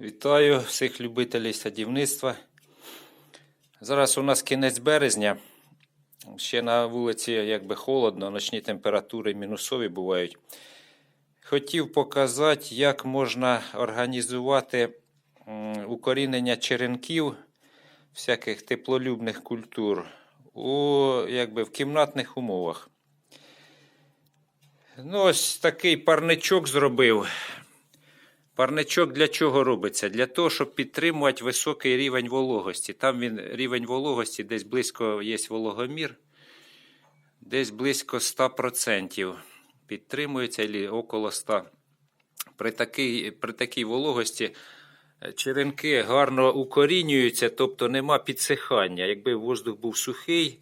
Вітаю всіх любителів садівництва. Зараз у нас кінець березня. Ще на вулиці якби холодно, ночні температури мінусові бувають. Хотів показати, як можна організувати укорінення черенків всяких теплолюбних культур у, якби, в кімнатних умовах. Ну, ось такий парничок зробив. Парничок для чого робиться? Для того, щоб підтримувати високий рівень вологості. Там він рівень вологості десь близько є вологомір, десь близько 100% підтримується або около 100%. При такій, при такій вологості е, черенки гарно укорінюються, тобто нема підсихання. Якби воздух був сухий,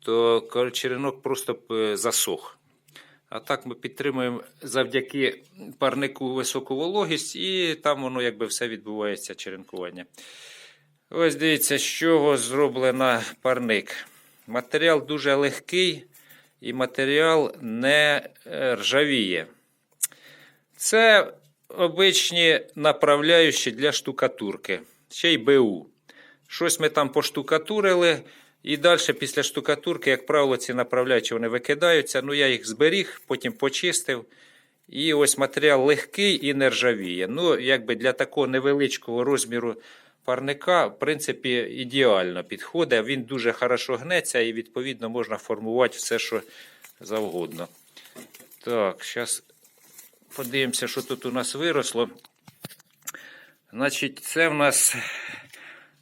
то черенок просто е, засох. А так ми підтримуємо завдяки парнику високу вологість, і там воно якби все відбувається черенкування. Ось дивіться, з чого зроблена парник. Матеріал дуже легкий і матеріал не е, ржавіє. Це обичні направляючі для штукатурки, ще й БУ. Щось ми там поштукатурили, і далі після штукатурки, як правило, ці направляючі вони викидаються. Ну, я їх зберіг, потім почистив. І ось матеріал легкий і не ржавіє. Ну, якби для такого невеличкого розміру парника, в принципі, ідеально підходить. Він дуже хорошо гнеться і, відповідно, можна формувати все, що завгодно. Так, зараз подивимося, що тут у нас виросло. Значить, це в нас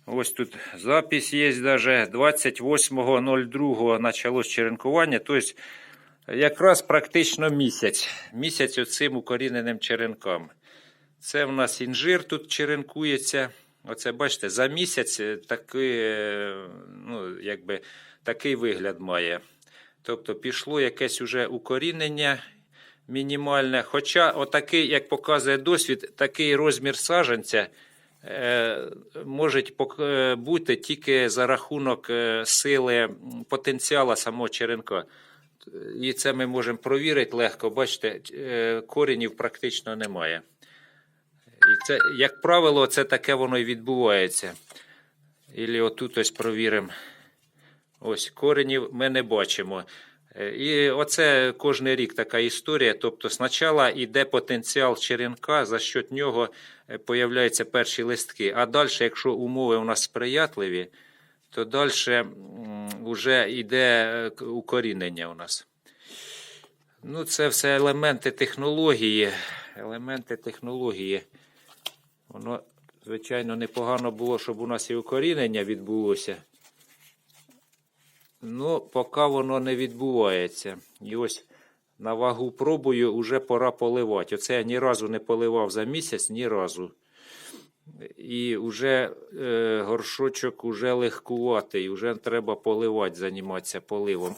ось тут запись є даже 28.02 почалось черенкування. Тобто, якраз практично місяць. Місяць оцим укоріненим черенкам. Це в нас інжир тут черенкується. Оце, бачите, за місяць е, такий, е, ну, якби, такий вигляд має. Тобто пішло якесь уже укорінення мінімальне. Хоча, отакий, як показує досвід, такий розмір саджанця е, пок- е, бути тільки за рахунок е, сили потенціалу самого черенка. І це ми можемо провірити легко. Бачите, коренів практично немає. І це, як правило, це таке воно і відбувається. Ілі отут ось провіримо. Ось коренів ми не бачимо. Е, І оце кожен рік така історія. Тобто, спочатку йде потенціал черенка, за що нього е, появляються перші листки. А далі, якщо умови у нас сприятливі, то далі вже йде е, укорінення у нас. Ну, це все елементи технології. Елементи технології. Воно, звичайно, непогано було, щоб у нас і укорінення відбулося. Ну, поки воно не відбувається. І ось на вагу пробую, вже пора поливати. Оце я ні разу не поливав за місяць, ні разу. І вже е, горшочок уже легкуватий, вже треба поливати, займатися поливом.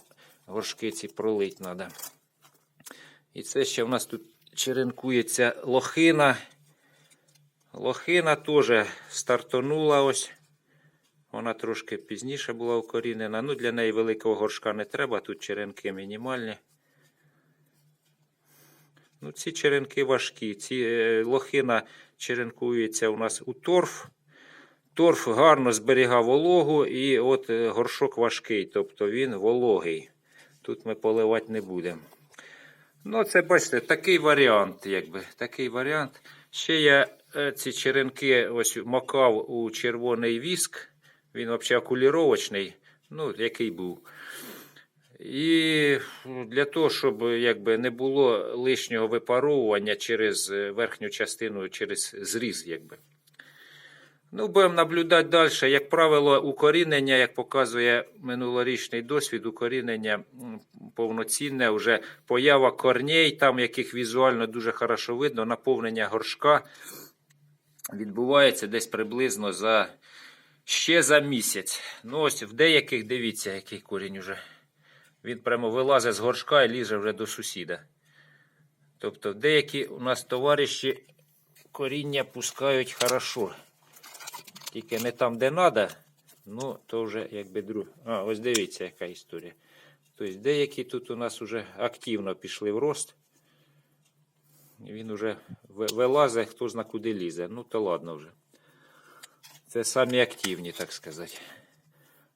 Горшки ці пролить треба. І це ще в нас тут черенкується лохина. Лохина теж стартонула ось. Вона трошки пізніше була укорінена. Ну, для неї великого горшка не треба, тут черенки мінімальні. Ну, ці черенки важкі. Ці е, лохина черенкується у нас у торф. Торф гарно зберігав вологу, і от е, горшок важкий, тобто він вологий. Тут ми поливати не будемо. Ну, це бачите, такий варіант, якби. Такий варіант. Ще я е, ці черенки ось макав у червоний віск. Він взагалі окуліровочний, ну, який був. І для того, щоб якби, не було лишнього випаровування через е, верхню частину, через зріз. Якби. Ну, будемо наблюдати далі. Як правило, укорінення, як показує минулорічний досвід, укорінення повноцінне, вже поява корней, там яких візуально дуже хорошо видно, наповнення горшка відбувається десь приблизно за ще за місяць. Ну, ось в деяких, дивіться, який корінь уже. Він прямо вилазить з горшка і лізе вже до сусіда. Тобто, деякі у нас товариші коріння пускають хорошо. Тільки не там, де треба, ну, то вже якби друг. А, ось дивіться, яка історія. Тобто деякі тут у нас вже активно пішли в рост. Він уже вилазить, хто зна куди лізе. Ну, то ладно вже. Це самі активні, так сказати.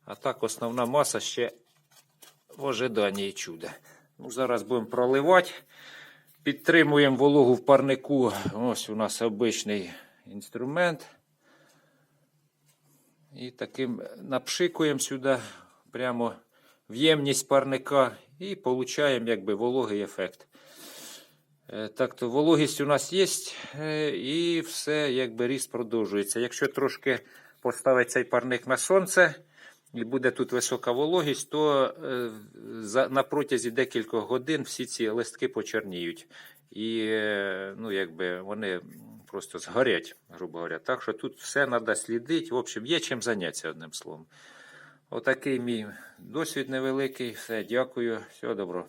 А так основна маса ще в ожиданні чуда. Ну, зараз будемо проливати. Підтримуємо вологу в парнику. Ось у нас обичний інструмент. І таким напшикуємо сюди прямо в ємність парника і получаємо якби вологий ефект. Е, Так то вологість у нас є, е, і все, якби ріст продовжується. Якщо трошки поставити цей парник на сонце і буде тут висока вологість, то е, на протязі декількох годин всі ці листки почерніють. І ну, якби вони просто згорять, грубо говоря. Так що тут все треба слідити. В общем, є чим зайнятися одним словом. Отакий мій досвід невеликий. Все, дякую, всього доброго.